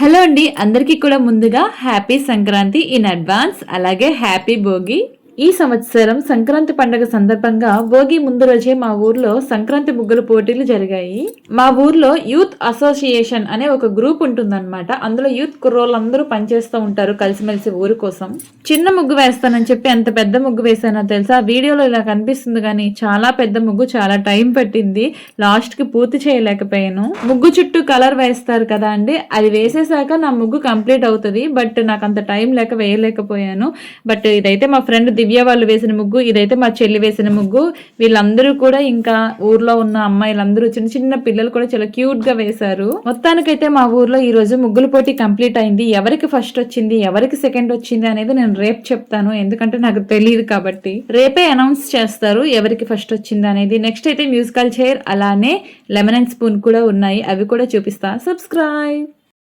Hello అండి అందరికీ కూడా ముందుగా హ్యాపీ సంక్రాంతి ఇన్ అడ్వాన్స్ అలాగే హ్యాపీ భోగి. ఈ సంవత్సరం సంక్రాంతి పండుగ సందర్భంగా భోగి ముందు రోజే మా ఊర్లో సంక్రాంతి ముగ్గుల పోటీలు జరిగాయి. మా ఊర్లో యూత్ అసోసియేషన్ అనే ఒక గ్రూప్ ఉంటుందన్నమాట. అందులో యూత్ కుర్రోళ్ళందరూ పనిచేస్తూ ఉంటారు కలిసిమెలిసి ఊరు కోసం. చిన్న ముగ్గు వేస్తానని చెప్పి ఎంత పెద్ద ముగ్గు వేసానో తెలుసా? వీడియోలో ఇలా కనిపిస్తుంది కానీ చాలా పెద్ద ముగ్గు చాలా టైం పట్టింది. లాస్ట్కి పూర్తి చేయలేకపోయాను. ముగ్గు చుట్టూ కలర్ వేస్తారు కదా అండి? అది వేసేసాక నా ముగ్గు కంప్లీట్ అవుతుంది బట్ నాకు అంత టైం లేక వేయలేకపోయాను. బట్ ఇదైతే మా ఫ్రెండ్ దివ్య వాళ్ళు వేసిన ముగ్గు ఇదైతే మా చెల్లి వేసిన ముగ్గు. వీళ్ళందరూ కూడా ఇంకా ఊర్లో ఉన్న అమ్మాయిలందరూ చిన్న చిన్న పిల్లలు కూడా చాలా క్యూట్గా వేశారు. మొత్తానికైతే మా ఊర్లో ఈ రోజు ముగ్గుల పోటీ కంప్లీట్ అయింది. ఎవరికి ఫస్ట్ వచ్చింది ఎవరికి సెకండ్ వచ్చింది అనేది నేను రేపు చెప్తాను. ఎందుకంటే నాకు తెలియదు కాబట్టి. రేపే అనౌన్స్ చేస్తారు ఎవరికి ఫస్ట్ వచ్చింది అనేది. నెక్స్ట్ అయితే మ్యూజికల్ చైర్ అలానే లెమన్ అండ్ స్పూన్ కూడా ఉన్నాయి. అవి కూడా చూపిస్తా. సబ్స్క్రైబ్